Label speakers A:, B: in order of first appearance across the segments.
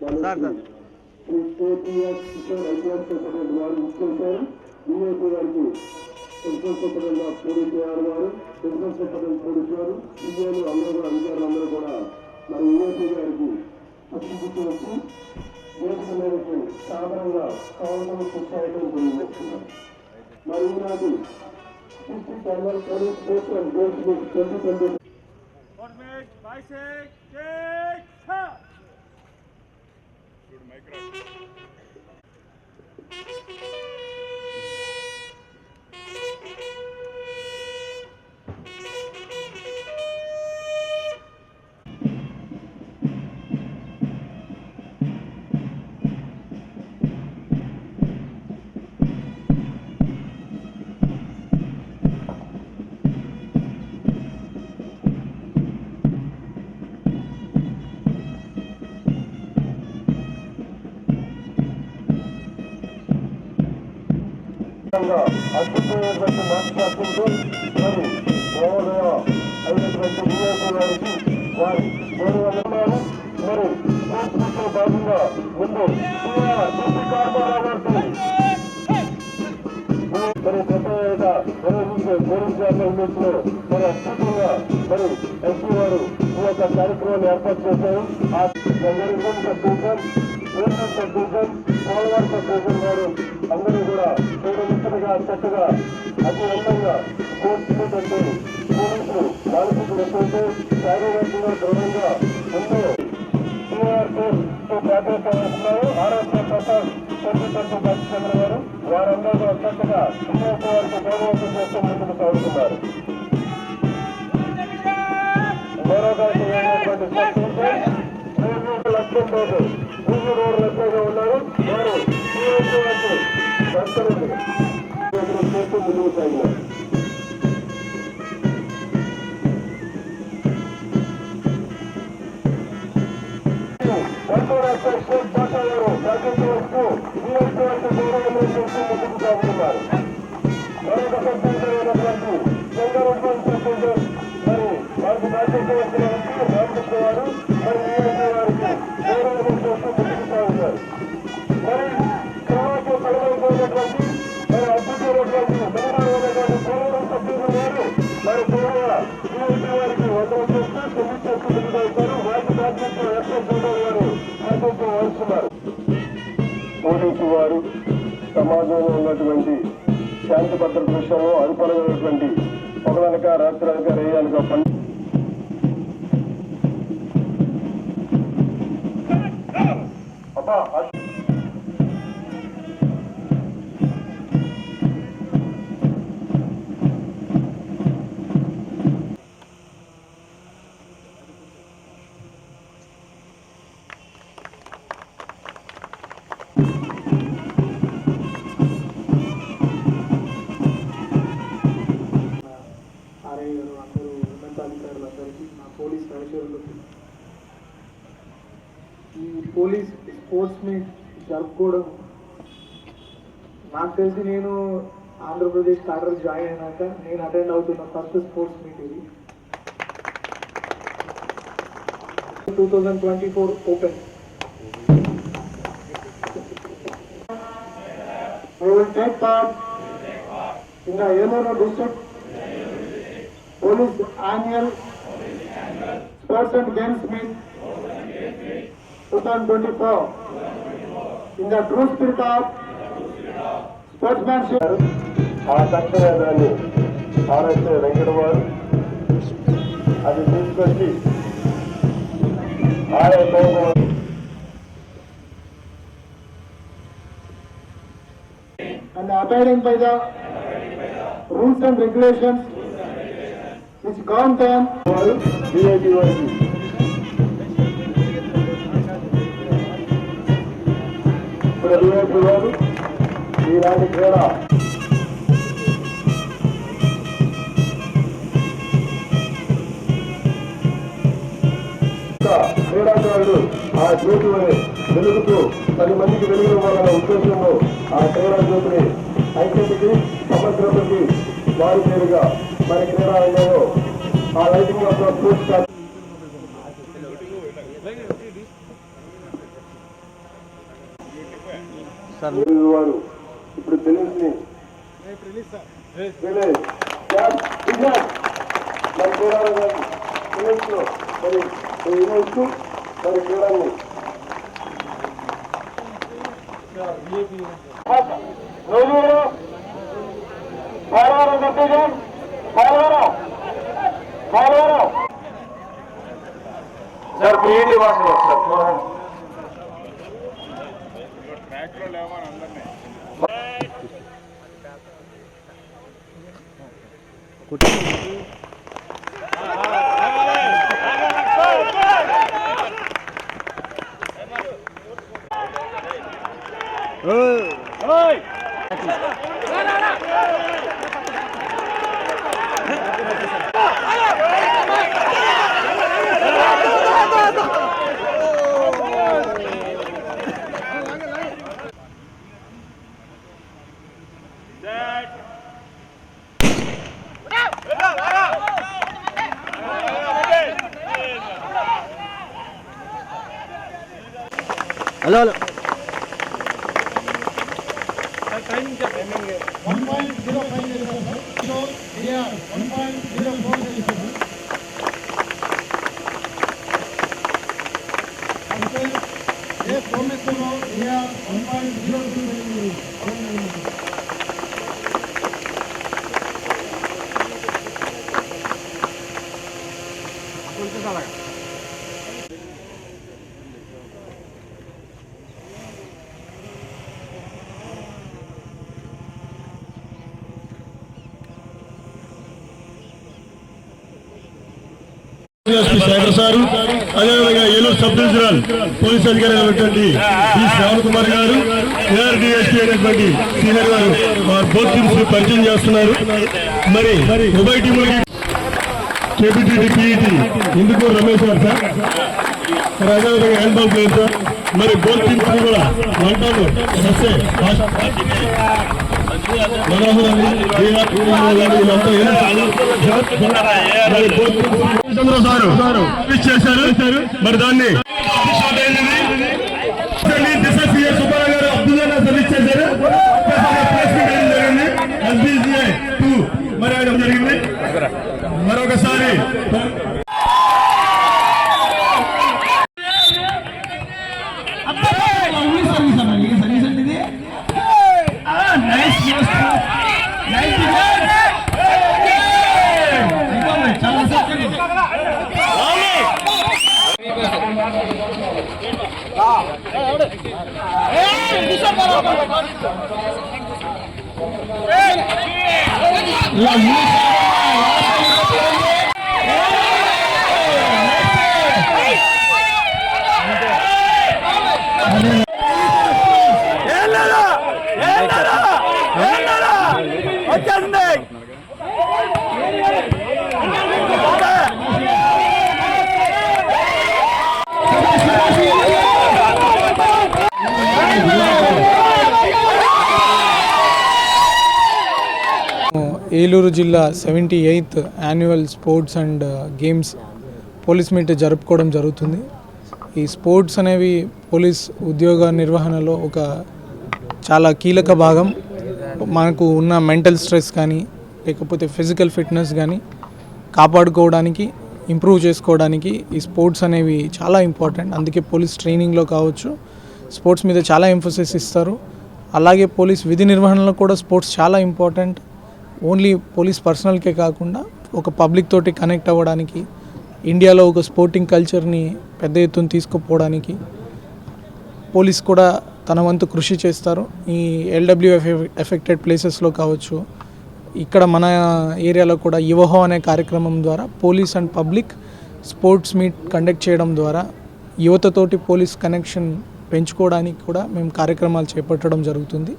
A: Sir sir.
B: KTR Kishore ITR superintendent వారు ఇచ్చేశారు డిఐపీ గారికి ప్రిన్సిపల్ సూపరింటెండెంట్ పోలీసు గారు వారు ప్రిన్సిపల్ సూపరింటెండెంట్ పోలీసు గారు సీఏలు అందరూ కూడా అధికారులు అందరూ కూడా మరి ఈఐపీ గారికి పట్టుకుని వచ్చి వేదిక సాధారణంగా కావాలని పుస్తకం తెలియజేస్తున్నారు మరి ఈనాటి district general police station gate
C: twenty twenty Shoot him.
B: విధంగా అద్భుతమైనటువంటి మాట్లాడుతుంటూ మరి మహోదయ అయినటువంటి వివేక గారికి వారి మూడు వందలు మరి స్పోర్ట్స్ భాగంగా ముందు మరి కొత్తగా నిర్వహించే పోలీసు మరి అద్భుతంగా మరి ఎస్పీ వారు ఈ యొక్క కార్యక్రమాన్ని ఏర్పాటు చేశారు. ఆ గంగరిజం సబ్డివిజన్ ఏఎన్ఎం సబ్డివిజన్ వారు అందరూ కూడా చూడముచ్చటగా చక్కగా అతి అందంగా స్పోర్ట్స్ పోలీసులు మానసిక వస్తుంటే శారీరకంగా దృఢంగా ఎన్నో వస్తున్నారు ఆరోగ్య ప్రసాద్ చంద్రశేఖర్ బాలచంద్ర గారు వారందరూ చక్కగా వారికి గౌరవం చేస్తూ ముందుకు సాగుతున్నారు గౌరవగారికి లక్ష్యం రోజు ఉన్నారు వారు శ్రీనివాస చేస్తూ ముందుకు సాగినారు వంటూరు అసోసియేట్ భాషావారు మరొక చంద్రబాబు మరి వారికి బాధ్యత సమాజంలో ఉన్నటువంటి శాంతి భద్రత విషయంలో అనుకూలమైనటువంటి పొగలనక రాత్రనక రేయనక పని
D: పోలీస్ స్పోర్ట్స్ మీట్ జరుపుకోవడం నాకు తెలిసి నేను ఆంధ్రప్రదేశ్ కార్డర్ జాయిన్ అయినాక నేను అటెండ్ అవుతున్న ఫస్ట్ స్పోర్ట్స్ మీట్ ఇది two thousand twenty four open
B: We will take part in the Yellow District Police Annual Sports and Games Meet 2024 in the true spirit of sportsmanship. ఆ సంఖ్యదాన్ని RSA Venkata వారు అది తీసుకొచ్చి కోపం and abiding by the rules and regulations which govern them. VIP వారికి ఇప్పుడు ఈనాటి క్రీడ క్రీడాకారుడు ఆ జ్యోతిని వెలుగుతూ పది మందికి వెలుగునివ్వాలన్న ఉద్దేశంలో ఆ క్రీడా జ్యోతిని మరి
A: క్రీడలు కానీ తెలియచ్చు మరి తెలియచ్చు మరి క్రీడలు రోజులు పోలవరం করছি పోలవరం పోలవరం సార్ మీ ఇంటి వాసులు సార్ చూడండి
E: హలో
B: Sekhar sir అదేవిధంగా ఏలూరు సబ్ డివిజనల్ పోలీస్ అధికారి అయినటువంటి ఈ శ్రావణ్ కుమార్ గారు ఏఆర్డిఎస్పీ అయినటువంటి సీనియర్ గారు బోత్ టీమ్స్ పరిచయం చేస్తున్నారు. మరి ఉభయ టీములకి కేపీటీటీ పీఈటీ ఇందుకు రమేష్ గారు సార్. మరి అదేవిధంగా హ్యాండ్ బాల్ ప్లేయర్ సార్. మరి బోత్ టీమ్స్ కూడా వన్ టౌన్ ఎస్ఏ మనోహర్ అని బీఆర్ గారు వీళ్ళంతా మరి both teams Chandra sir finish చేశారు మరి దాన్ని దిశ సిఎస్ సుబ్బారావు గారు అబ్దుల్లా సర్వీస్ చేశారు ప్రెస్ మీట్ వేయడం జరిగింది ఎస్బీసీఐ టూ మరి ఆయన జరిగింది మరొకసారి Las
D: ఏలూరు జిల్లా seventy eighth annual sports and games police meet జరుపుకోవడం జరుగుతుంది. ఈ స్పోర్ట్స్ అనేవి పోలీస్ ఉద్యోగ నిర్వహణలో ఒక చాలా కీలక భాగం. మనకు ఉన్న మెంటల్ స్ట్రెస్ కానీ లేకపోతే ఫిజికల్ ఫిట్నెస్ కానీ కాపాడుకోవడానికి ఇంప్రూవ్ చేసుకోవడానికి ఈ స్పోర్ట్స్ అనేవి చాలా ఇంపార్టెంట్. అందుకే పోలీస్ ట్రైనింగ్లో కావచ్చు స్పోర్ట్స్ మీద చాలా ఎంఫోసిస్ ఇస్తారు. అలాగే పోలీస్ విధి నిర్వహణలో కూడా స్పోర్ట్స్ చాలా ఇంపార్టెంట్. ఓన్లీ పోలీస్ పర్సనల్కే కాకుండా ఒక పబ్లిక్ తోటి కనెక్ట్ అవ్వడానికి ఇండియాలో ఒక స్పోర్టింగ్ కల్చర్ని పెద్ద ఎత్తున తీసుకుపోవడానికి పోలీస్ కూడా తన వంతు కృషి చేస్తారు. ఈ ఎల్డబ్ల్యూ ఎఫెక్టెడ్ ప్లేసెస్లో కావచ్చు ఇక్కడ మన ఏరియాలో కూడా యువహో అనే కార్యక్రమం ద్వారా police and public sports meet conduct చేయడం ద్వారా యువతతోటి పోలీస్ కనెక్షన్ పెంచుకోవడానికి కూడా మేము కార్యక్రమాలు చేపట్టడం జరుగుతుంది.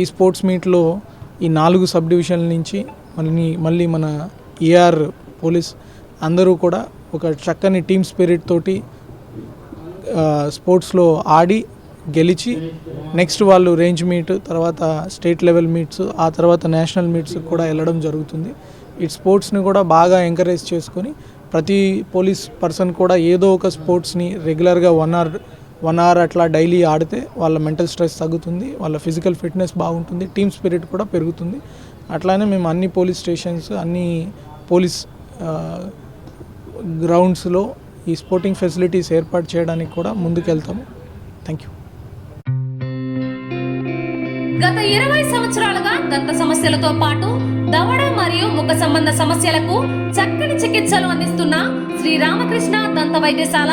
D: ఈ స్పోర్ట్స్ మీట్లో ఈ నాలుగు సబ్ డివిజన్ల నుంచి మళ్ళీ మళ్ళీ మన ఏఆర్ పోలీస్ అందరూ కూడా ఒక చక్కని టీమ్ స్పిరిట్ తోటి స్పోర్ట్స్లో ఆడి గెలిచి నెక్స్ట్ వాళ్ళు రేంజ్ మీట్ తర్వాత స్టేట్ లెవెల్ మీట్స్ ఆ తర్వాత నేషనల్ మీట్స్ కూడా వెళ్ళడం జరుగుతుంది. ఈ స్పోర్ట్స్ని కూడా బాగా ఎంకరేజ్ చేసుకొని ప్రతి పోలీస్ పర్సన్ కూడా ఏదో ఒక స్పోర్ట్స్ని రెగ్యులర్గా వన్ అవర్ వన్ అవర్ అట్లా డైలీ ఆడితే వాళ్ళ మెంటల్ స్ట్రెస్ తగ్గుతుంది వాళ్ళ ఫిజికల్ ఫిట్నెస్ బాగుంటుంది టీమ్ స్పిరిట్ కూడా పెరుగుతుంది. అట్లానే మేము అన్ని పోలీస్ స్టేషన్స్ అన్ని పోలీస్ గ్రౌండ్స్లో ఈ స్పోర్టింగ్ ఫెసిలిటీస్ ఏర్పాటు చేయడానికి కూడా ముందుకెళ్తాము. థ్యాంక్ యూ
F: గత ఇరవై సంవత్సరాలుగా దంత సమస్యలతో పాటు దవడ మరియు ముఖ సంబంధ సమస్యలకు చక్కని చికిత్సలు అందిస్తున్న శ్రీ రామకృష్ణ దంత వైద్యశాల